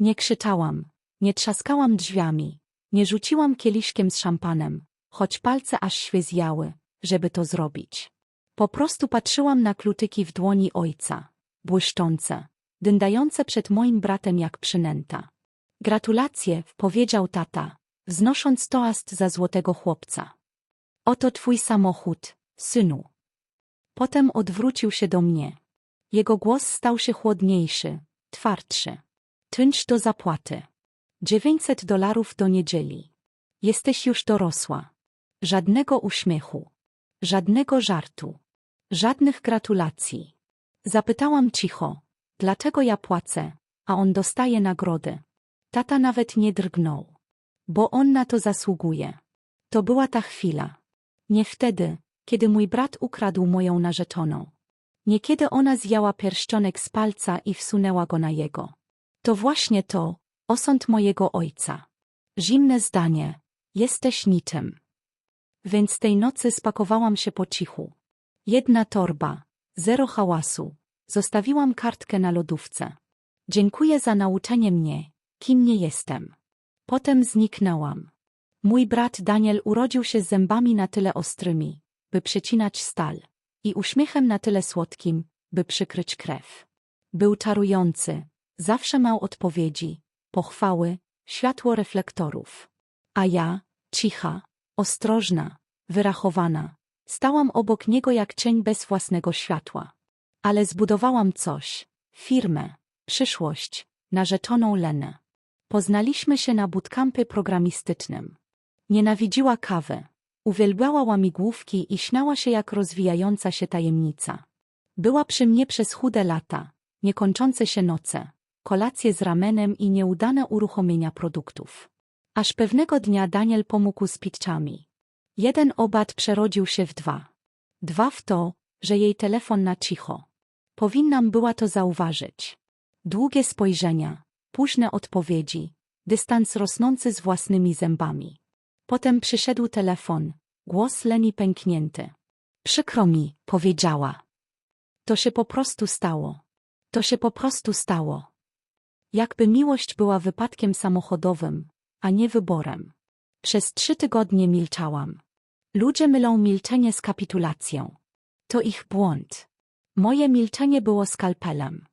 Nie krzyczałam, nie trzaskałam drzwiami, nie rzuciłam kieliszkiem z szampanem, choć palce aż świezjały, żeby to zrobić. Po prostu patrzyłam na kluczyki w dłoni ojca, błyszczące, dyndające przed moim bratem jak przynęta. Gratulacje, powiedział tata, wznosząc toast za złotego chłopca. Oto twój samochód, synu. Potem odwrócił się do mnie. Jego głos stał się chłodniejszy, twardszy. Czynsz do zapłaty. Dziewięćset dolarów do niedzieli. Jesteś już dorosła. Żadnego uśmiechu. Żadnego żartu. Żadnych gratulacji. Zapytałam cicho, dlaczego ja płacę, a on dostaje nagrody. Tata nawet nie drgnął. Bo on na to zasługuje. To była ta chwila. Nie wtedy, kiedy mój brat ukradł moją narzeczoną. Nie kiedy ona zjęła pierścionek z palca i wsunęła go na jego. To właśnie to, osąd mojego ojca. Zimne zdanie, jesteś niczym. Więc tej nocy spakowałam się po cichu. Jedna torba, zero hałasu. Zostawiłam kartkę na lodówce. Dziękuję za nauczenie mnie, kim nie jestem. Potem zniknęłam. Mój brat Daniel urodził się z zębami na tyle ostrymi, by przecinać stal, i uśmiechem na tyle słodkim, by przykryć krew. Był czarujący, zawsze miał odpowiedzi, pochwały, światło reflektorów. A ja, cicha, ostrożna, wyrachowana, stałam obok niego jak cień bez własnego światła. Ale zbudowałam coś, firmę, przyszłość, narzeczoną Lenę. Poznaliśmy się na bootcampie programistycznym. Nienawidziła kawy, uwielbiała łamigłówki i śmiała się jak rozwijająca się tajemnica. Była przy mnie przez chude lata, niekończące się noce, kolacje z ramenem i nieudane uruchomienia produktów. Aż pewnego dnia Daniel pomógł z pitchami. Jeden obat przerodził się w dwa. Dwa w to, że jej telefon na cicho. Powinnam była to zauważyć. Długie spojrzenia, późne odpowiedzi, dystans rosnący z własnymi zębami. Potem przyszedł telefon, głos Leni pęknięty. Przykro mi, powiedziała. To się po prostu stało. To się po prostu stało. Jakby miłość była wypadkiem samochodowym, a nie wyborem. Przez trzy tygodnie milczałam. Ludzie mylą milczenie z kapitulacją. To ich błąd. Moje milczenie było skalpelem.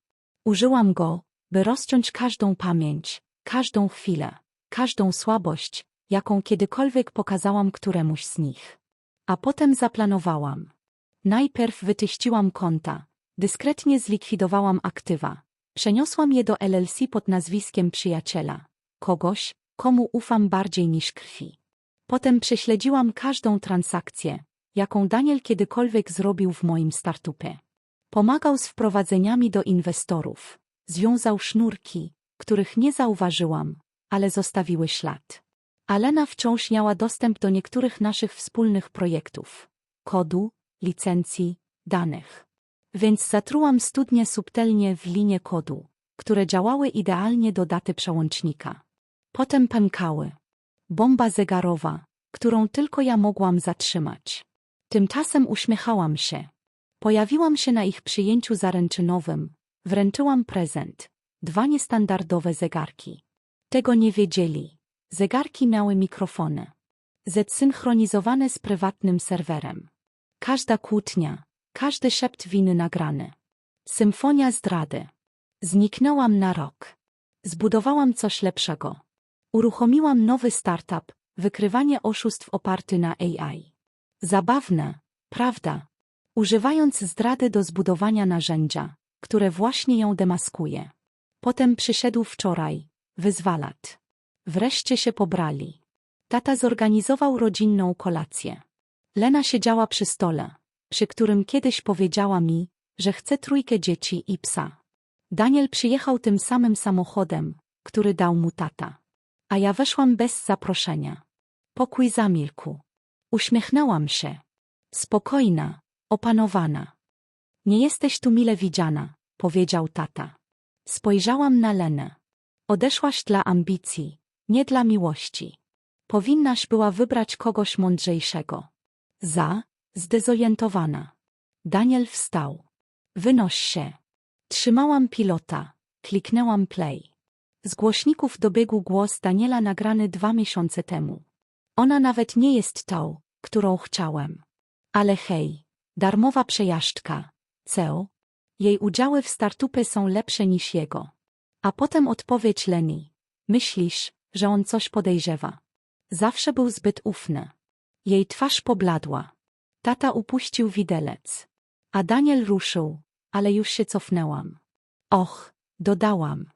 Użyłam go, by rozciąć każdą pamięć, każdą chwilę, każdą słabość, jaką kiedykolwiek pokazałam któremuś z nich. A potem zaplanowałam. Najpierw wytyściłam konta, dyskretnie zlikwidowałam aktywa, przeniosłam je do LLC pod nazwiskiem przyjaciela, kogoś, komu ufam bardziej niż krwi. Potem prześledziłam każdą transakcję, jaką Daniel kiedykolwiek zrobił w moim startupie. Pomagał z wprowadzeniami do inwestorów, związał sznurki, których nie zauważyłam, ale zostawiły ślad. Alena wciąż miała dostęp do niektórych naszych wspólnych projektów, kodu, licencji, danych. Więc zatrułam studnie subtelnie w linie kodu, które działały idealnie do daty przełącznika. Potem pękały. Bomba zegarowa, którą tylko ja mogłam zatrzymać. Tymczasem uśmiechałam się. Pojawiłam się na ich przyjęciu zaręczynowym, wręczyłam prezent, dwa niestandardowe zegarki. Tego nie wiedzieli. Zegarki miały mikrofony. Zesynchronizowane z prywatnym serwerem. Każda kłótnia, każdy szept winy nagrany. Symfonia zdrady. Zniknęłam na rok. Zbudowałam coś lepszego. Uruchomiłam nowy startup, wykrywanie oszustw oparty na AI. Zabawne, prawda? Używając zdrady do zbudowania narzędzia, które właśnie ją demaskuje. Potem przyszedł wczoraj, wyzwalat. Wreszcie się pobrali. Tata zorganizował rodzinną kolację. Lena siedziała przy stole, przy którym kiedyś powiedziała mi, że chce trójkę dzieci i psa. Daniel przyjechał tym samym samochodem, który dał mu tata. A ja weszłam bez zaproszenia. Pokój zamilkł. Uśmiechnęłam się. Spokojna, opanowana. Nie jesteś tu mile widziana, powiedział tata. Spojrzałam na Lenę. Odeszłaś dla ambicji, nie dla miłości. Powinnaś była wybrać kogoś mądrzejszego. Za, zdezorientowana. Daniel wstał. Wynoś się. Trzymałam pilota. Kliknęłam play. Z głośników dobiegł głos Daniela nagrany dwa miesiące temu. Ona nawet nie jest tą, którą chciałem. Ale hej, darmowa przejażdżka, CEO. Jej udziały w startupie są lepsze niż jego. A potem odpowiedź Leni. Myślisz, że on coś podejrzewa. Zawsze był zbyt ufny. Jej twarz pobladła. Tata upuścił widelec. A Daniel ruszył, ale już się cofnęłam. Och, dodałam.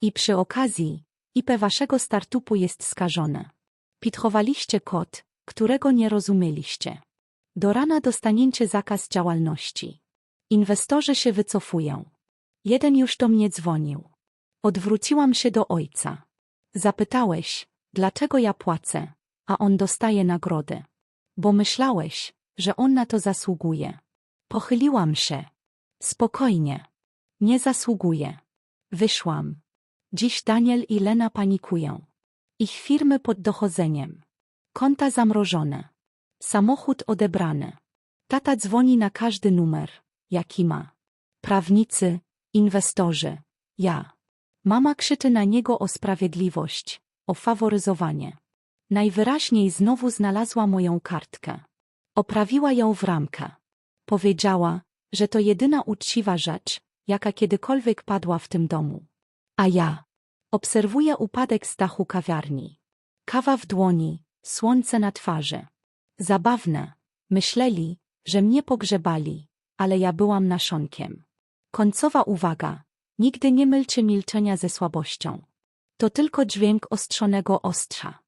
I przy okazji, IP waszego startupu jest skażone. Pitchowaliście kod, którego nie rozumieliście. Do rana dostaniecie zakaz działalności. Inwestorzy się wycofują. Jeden już do mnie dzwonił. Odwróciłam się do ojca. Zapytałeś, dlaczego ja płacę, a on dostaje nagrodę. Bo myślałeś, że on na to zasługuje. Pochyliłam się. Spokojnie. Nie zasługuje. Wyszłam. Dziś Daniel i Lena panikują. Ich firmy pod dochodzeniem. Konta zamrożone. Samochód odebrany. Tata dzwoni na każdy numer, jaki ma. Prawnicy, inwestorzy, ja. Mama krzyczy na niego o sprawiedliwość, o faworyzowanie. Najwyraźniej znowu znalazła moją kartkę. Oprawiła ją w ramkę. Powiedziała, że to jedyna uczciwa rzecz, jaka kiedykolwiek padła w tym domu. A ja obserwuję upadek z dachu kawiarni. Kawa w dłoni, słońce na twarzy. Zabawne. Myśleli, że mnie pogrzebali, ale ja byłam naszonkiem. Końcowa uwaga. Nigdy nie mylcie milczenia ze słabością. To tylko dźwięk ostrzonego ostrza.